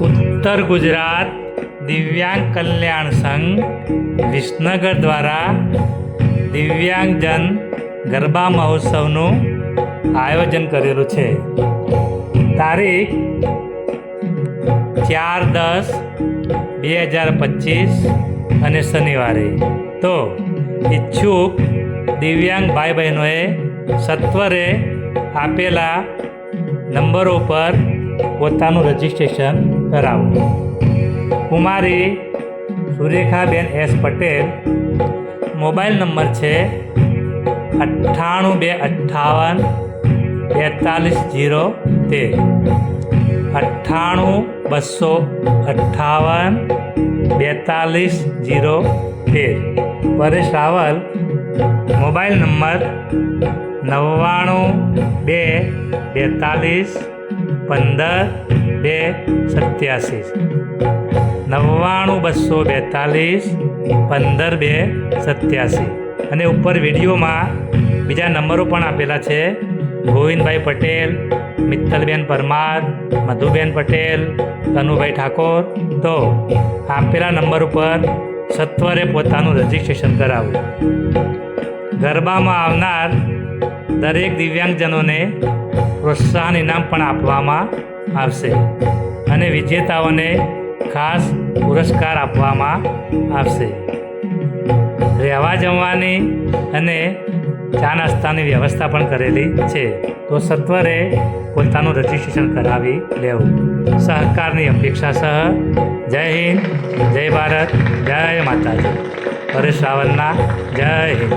ઉત્તર ગુજરાત દિવ્યાંગ કલ્યાણ સંઘ, વિસનગર દ્વારા દિવ્યાંગજન ગરબા મહોત્સવનું આયોજન કરેલું છે. તારીખ ચાર દસ બે હજાર પચીસ અને શનિવારે. તો ઈચ્છુક દિવ્યાંગ ભાઈ બહેનોએ સત્વરે આપેલા નંબરો પર પોતાનું રજિસ્ટ્રેશન કરાવો. કુમારી Surekhaben S Patel, mobile number છે અઠ્ઠાણું બે અઠ્ઠાવન બેતાલીસ જીરો તેર અઠ્ઠાણું બસો અઠ્ઠાવન બેતાલીસ જીરો તેર પરેશ રાવલ, મોબાઈલ નંબર નવ્વાણું બે બેતાલીસ પંદર બે સત્યાસી નવ્વાણું બસો બેતાલીસ, પંદર બે સત્યાસી. અને ઉપર વિડીયોમાં બીજા નંબરો પણ આપેલા છે. ગોવિંદભાઈ પટેલ, મિત્તલબેન પરમાર, મધુબેન પટેલ, તનુભાઈ ઠાકોર. તો આપેલા નંબર ઉપર સત્વરે પોતાનું રજિસ્ટ્રેશન કરાવવું ગરબામાં આવનાર દરેક દિવ્યાંગજનોને પ્રોત્સાહન ઇનામ પણ આપવામાં આવશે. અને વિજેતાઓને ખાસ પુરસ્કાર આપવામાં આવશે. રહેવા જમવાની અને ચા નાસ્તાની વ્યવસ્થા પણ કરેલી છે. તો સત્વરે પોતાનું રજિસ્ટ્રેશન કરાવી લેવું. સહકારની અપેક્ષા સહ. જય હિન્દ, જય ભારત, જય માતાજી. હરેશ રાવલના જય હિન્દ.